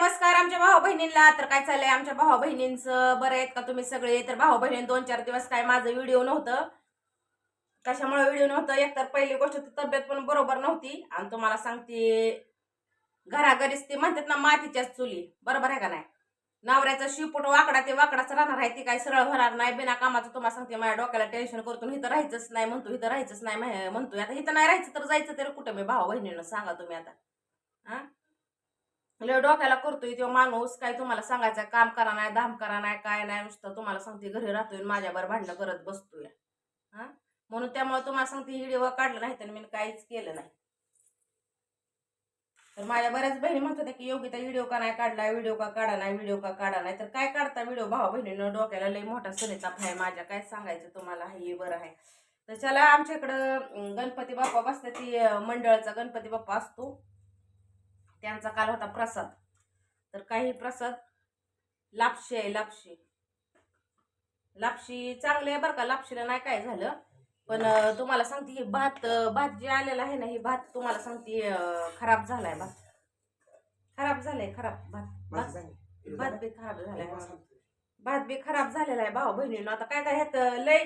नमस्कार आमच्या भाऊ बहिणींना. तर काय चाललंय आमच्या भाऊ बहिणींचं? बरं आहेत का तुम्ही सगळे? तर भाऊ बहिणी दोन चार दिवस काय माझं व्हिडिओ नव्हतं. कशामुळे व्हिडिओ नव्हतं? एकतर पहिली गोष्ट तर तब्येत पण बरोबर नव्हती. आणि तुम्हाला सांगते घराघरीच ते म्हणतात ना मातीच्याच चुली. बरोबर आहे का नाही? नवऱ्याचा शिवपोट वाकडा ते वाकडाच राहणार आहे ते काय सरळ होणार नाही. बिना कामाचं तुम्हाला सांगते माझ्या डोक्याला टेन्शन करतो इथं राहायचंच नाही म्हणतो इथं राहायचंच नाही म्हणतो म्हणतोय. आता इथं नाही राहायचं तर जायचं तर कुठं? मी भाऊ बहिणीनं सांगा तुम्ही आता. हा? लय डोक्याला करतोय तो माणूस. काय तुम्हाला सांगायचं काम करा नाही धाम करा नाही काय नाही नुसतं तुम्हाला सांगते घरी राहतोय माझ्यावर भांडणं करत बसतोय. हा? म्हणून त्यामुळे तुम्हाला सांगते व्हिडिओ काढलं नाही तर मी काहीच केलं नाही. तर माझ्या बऱ्याच बहिणी म्हणत होत्या की योगिता व्हिडिओ का नाही काढला व्हिडिओ का काढा नाही व्हिडिओ का काढा नाही. तर काय काढता व्हिडिओ? भावा बहिणीनं डोक्याला लय मोठा सनीताप आहे माझ्या. काय सांगायचं तुम्हाला? हे बरं आहे. तर चला आमच्या इकडं गणपती बाप्पा बसतात ती मंडळाचा गणपती बाप्पा असतो. त्यांचा काल होता प्रसाद. तर काही प्रसाद लापशी आहे लापशी. लापशी चांगली आहे बरं का लापशीला नाही काय झालं. पण तुम्हाला सांगते ही भात भात जे आलेला आहे ना ही भात तुम्हाला सांगते खराब झालाय भात. खराब झालाय खराब भात. भात भात बी खराब झालाय. भात बी खराब झालेला आहे भाऊ बहिणीनं. आता काय काय ह्यात लय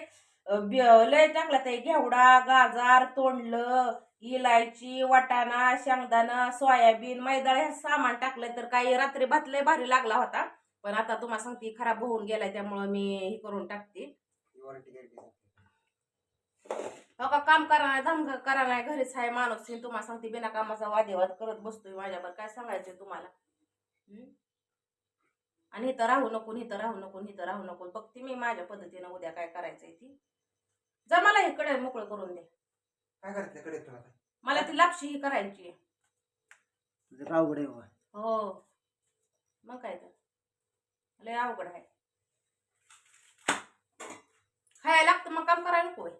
लय टाकलं ते घेवडा गाजर तोंडलं इलायची वाटाणा शेंगदाणा सोयाबीन मैदाळ हे सामान टाकलं तर काही रात्री भात लय भारी लागला होता. पण आता तुम्हाला सांगते खराब होऊन गेलाय त्यामुळं मी हे करून टाकते. हो का काम करा नाही करा नाही घरीच आहे माणूस. तुम्हाला सांगते बिना कामाचा वादेवाद करत बसतोय माझ्यावर. काय सांगायचं तुम्हाला? आणि इथं राहू नको इथं राहू नको इथं राहू नको. बघते मी माझ्या पद्धतीनं उद्या काय करायचंय ती. जर मला इकडे मोकळं करून दे. काय करते कडे तुला काय? मला ती लापशी ही करायची आहे. तुझं का अवघड आहे बाबा हो मग काय तर लय अवघड आहे खायला लागतं मग काम करायला नको होय.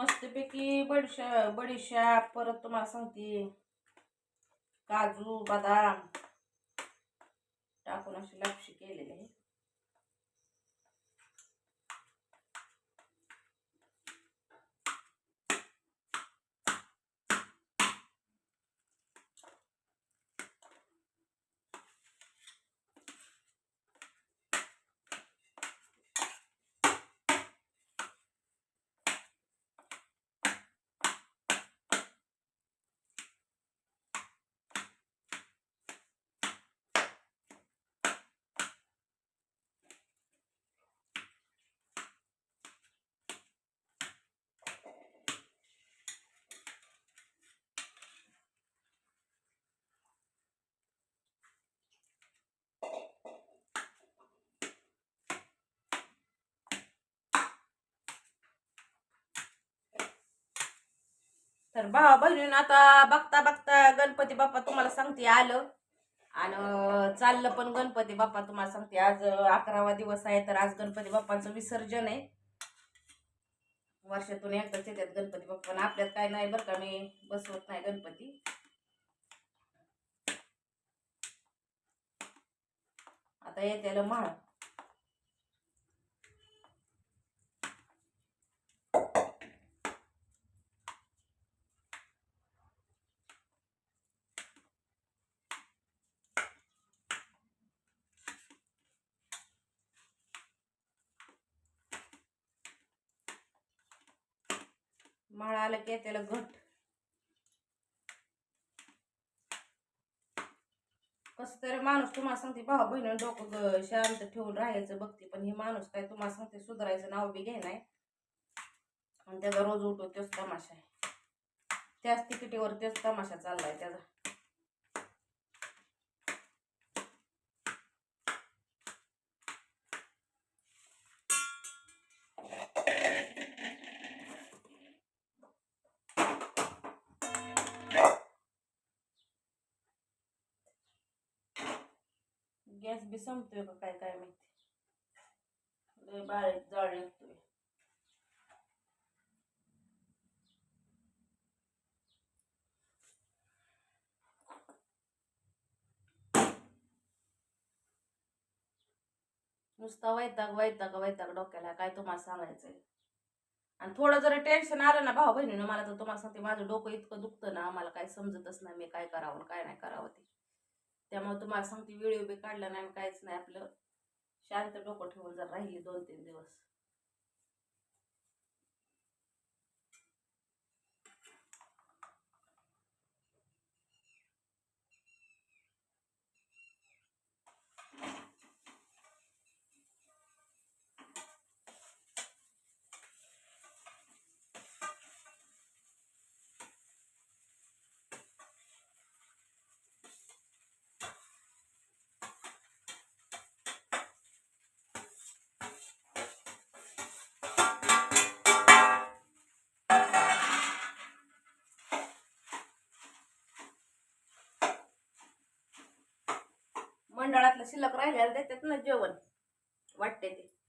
मस्तपैकी बडीशा बडीशाप परत तुम्हाला सांगते. काजू बदाम टाकून अशी लापशी केलेली आहे. तर भावा बहिणीनं आता बघता बघता गणपती बाप्पा तुम्हाला सांगते आलं. आणि चाललं पण गणपती बाप्पा तुम्हाला सांगते. आज अकरावा दिवस आहे तर आज गणपती बाप्पांचं विसर्जन आहे. वर्षातून एकदाच येतात गणपती बाप्पा. आणि आपल्यात काय नाही बरं का मी बसवत नाही गणपती. आता येत्याला माळ माळ आलं की त्याला घट. कसं तरी माणूस तुम्हाला सांगते भाऊ बहिणी डोकं ग- शांत ठेवून राहायचं बघते पण ही माणूस काय तुम्हाला सांगते सुधारायचं नाव बी घेणार आणि त्याचा रोज उठतो तोच तमाशा आहे. त्याच तिकिटीवर तेच तमाशा चाललाय त्याचा. गॅस बी संपतोय का काय काय माहिती? बारीक जाळ निघतोय. नुसता वैताग वैताग वैताग डोक्याला. काय तुम्हाला सांगायचंय? आणि थोडं जरी टेन्शन आलं ना भाऊ बहिणीनं मला तर तुम्हाला सांगते माझं डोकं इतकं दुखतं ना मला काय समजतच नाही मी काय करावं काय नाही करावं ते. त्यामुळे तुम्हाला सांगते व्हिडिओ बी काढला नाही आणि काहीच नाही. आपलं शांत डोकं ठेवून जर राहिली दोन तीन दिवस. शिल्लक राहिलेलं देतात ना जेवण. वाटते ते.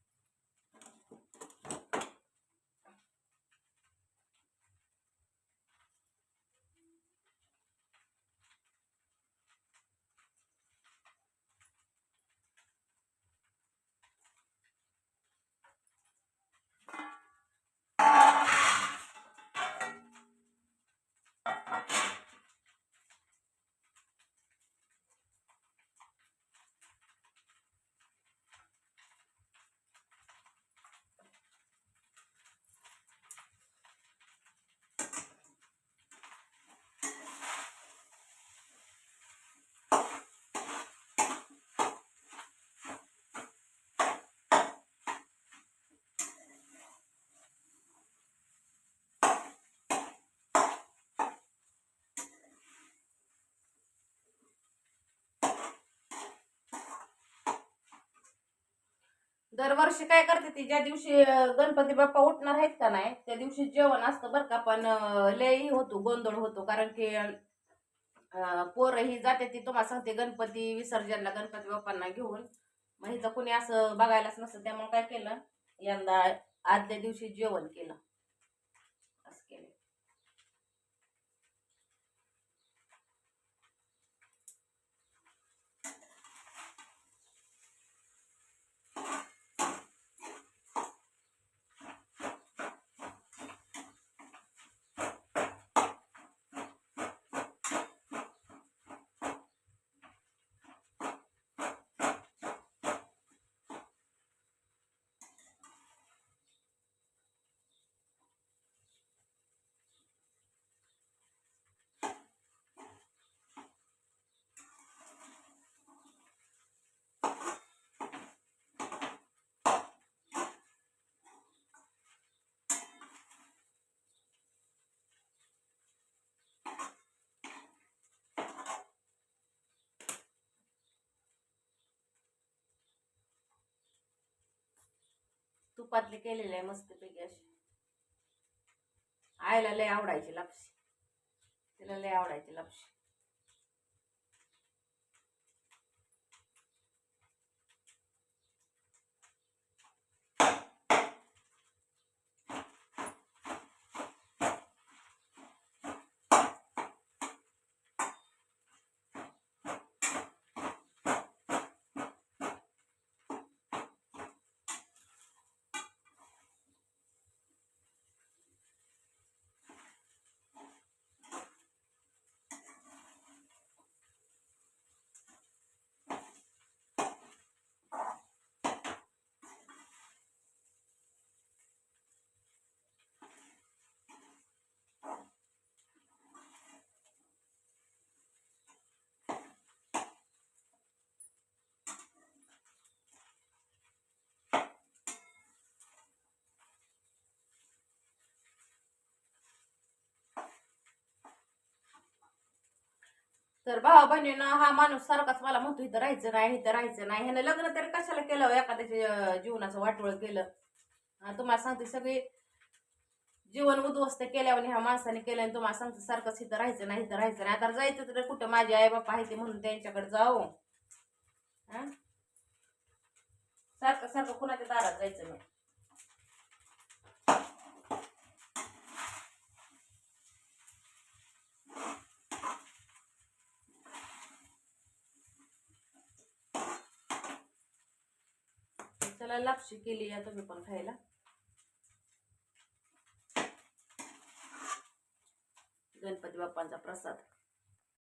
दरवर्षी काय करते ती? ज्या दिवशी गणपती बाप्पा उठणार आहेत का नाही त्या दिवशी जेवण असतं बरं का. पण लयही होतो गोंधळ होतो. कारण की पोर ही जाते ती. तुम्हाला सांगते गणपती विसर्जनला गणपती बाप्पांना घेऊन. मग हिचं कुणी असं बघायलाच नसतं. त्यामुळे काय केलं? यंदा आदल्या दिवशी जेवण केलं असं केलं तुपातले केलेले आहे मस्तपैकी असे आईला लय आवडायची लापशी. तिला लय आवडायची लापशी. तर भावा बहिणीनं हा माणूस सारखाच मला म्हणतो इथं राहायचं नाही इथं राहायचं नाही. ह्यानं लग्न तरी कशाला केलं हो एखाद्याच्या जीवनाचं वाटोळ केलं? तुम्हाला सांगते सगळी जीवन उद्ध्वस्त केल्यावर ह्या माणसाने केलं आणि तुम्हाला सांगते सारखंच इथं राहायचं नाही इथं राहायचं नाही. आता जायचं तर कुठं माझे आई बापा आहे ते म्हणून त्यांच्याकडे जाऊ सारखं सारखं कुणाच्या दारात जायचं नाही चला लापशी केली या तुम्ही पण खायला. गणपती बाप्पांचा प्रसाद.